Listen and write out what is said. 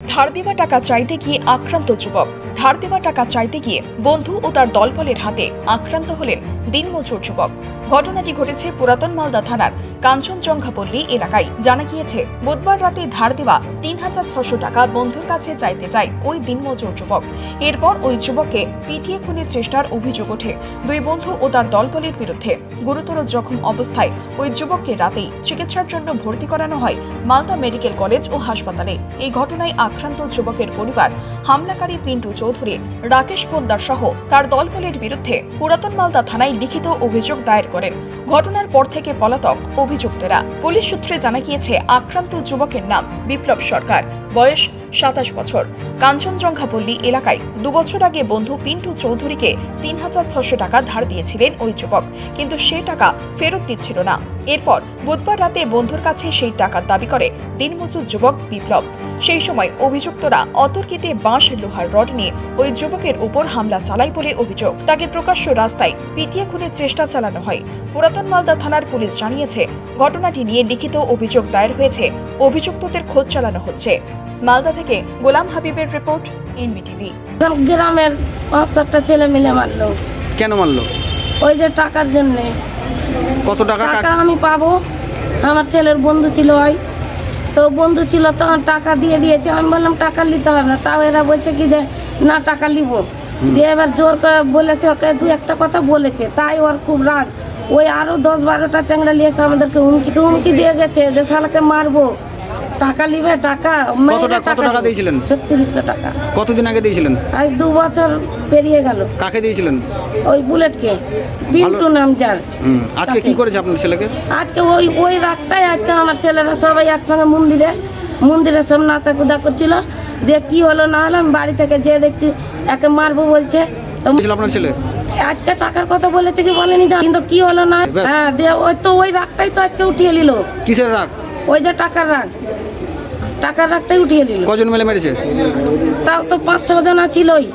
ধার দেওয়া টাকা চাইতে গিয়ে আক্রান্ত যুবক। ধার দেওয়া টাকা চাইতে গিয়ে বন্ধু ও তার দলবলের হাতে আক্রান্ত হলেন দিনমজুর যুবক। ঘটনাটি ঘটেছে পুরাতন মালদা থানার কাঞ্চনজঙ্ঘাপল্লী এলাকায়। জানা গিয়েছে, বুধবার রাতে ধার দেওয়া তিন হাজার ছশো টাকা বন্ধুর কাছে চাইতে যায় ওই দিনমজুর যুবক। এরপর ওই যুবককে পিটিয়ে খুনের চেষ্টার অভিযোগ ওঠে দুই বন্ধু ও তার দলবলের বিরুদ্ধে। গুরুতর জখম অবস্থায় ওই যুবককে রাতেই চিকিৎসার জন্য ভর্তি করানো হয় মালদা মেডিকেল কলেজ ও হাসপাতালে। এই ঘটনায় আক্রান্ত যুবকের পরিবার, হামলাকারী পিন্টু চৌধুরী, রাকেশ পোদ্দার সহ তার দলগুলির বিরুদ্ধে পুরাতন মালদা থানায় লিখিত অভিযোগ দায়ের করেন। ঘটনার পর থেকে পলাতক অভিযুক্তরা। পুলিশ সূত্রে জানা গিয়েছে, আক্রান্ত যুবকের নাম বিপ্লব সরকার। বয়স সাতাশ বছর। কাঞ্চনজঙ্ঘাপল্লী এলাকায় দুবছর আগে বন্ধু পিন্টু চৌধুরীকে তিন হাজার ছশো টাকা ধার দিয়েছিলেন ওই যুবক। কিন্তু সে টাকা ফেরত দিচ্ছিল না। এরপর বুধবার রাতে বন্ধুর কাছে সেই টাকার দাবি করে দিনমজুর যুবক বিপ্লব। সেই সময় অভিযুক্তরা অতর্কিতে বাঁশ, লোহার রড নিয়ে ওই যুবকের উপর হামলা চালায় বলে অভিযোগ। তাকে প্রকাশ্য রাস্তায় পিটিয়ে খুনের চেষ্টা চালানো হয়। পুরাতন মালদা থানার পুলিশ জানিয়েছে, ঘটনাটি নিয়ে লিখিত অভিযোগ দায়ের হয়েছে। অভিযুক্তদের খোঁজ চালানো হচ্ছে। মালদা থেকে গোলাম হাবিবের রিপোর্ট এনবিটিভি এখন গ্রামের পাঁচ সাতটা ছেলে মিলে মারলো। কেন মারলো? ওই যে টাকার জন্যে। কত টাকা টাকা? আমি পাবো। আমার ছেলের বন্ধু ছিল ওই। তো বন্ধু ছিল তখন টাকা দিয়ে দিয়েছে। আমি বললাম টাকা নিতে হবে না। তাও এরা বলছে কি যে না টাকা নিব। দিয়ে এবার জোর করে বলেছে ওকে দু একটা কথা বলেছে। তাই ওর খুব রাগ। ওই আরও দশ বারোটা চ্যাংড়া নিয়েছে আমাদেরকে হুমকি হুমকি দিয়ে গেছে যে শালাকে মারবো। টাকা নিবে টাকা মেয়েরা টাকা- কত টাকা দিয়েছিলেন? ছত্রিশশো টাকা। কতদিন আগে দিয়েছিলেন? আজ দু বছর পেরিয়ে গেল। কাকে দিয়েছিলেন? ওই বুলেটকে। পিন্টু নাম যার আজকে কি করেছে আপনার ছেলেকে? আজকে ওই ওই রাতটাই আজকে আমার ছেলেরা সবাই একসঙ্গে মন্দিরে মন্দিরে সব নাচা কুদা করছিল। দিয়ে কি হলো না হলো আমি বাড়ি থেকে যেয়ে দেখছি একে মারবো বলছে। তো আপনার ছেলে? আজকে টাকার কথা বলেছে কি বলেনি জানি কিন্তু কি হলো না হ্যাঁ দিয়ে ওই তো ওই রাগটাই তো আজকে উঠিয়ে নিল। কিসের রাগ? ওই যে টাকার রাগ। টাকার রাগটাই উঠিয়ে নিল। কজন মেলে মেরেছে? তাও তো পাঁচ ছ জন ছিলই।